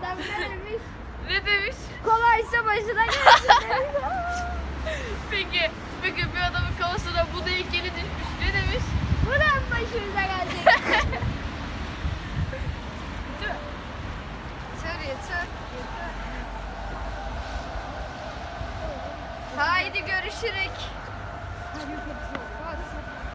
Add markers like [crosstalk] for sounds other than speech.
Adam ne demiş? Ne demiş? Kolaysa başına [laughs] gelsin demiş. Peki, peki bir adamın kafasına bu heykeli düşmüş. Ne demiş? Bu da mı başımıza gelecek? Mi? Yeter. Haydi görüşürük.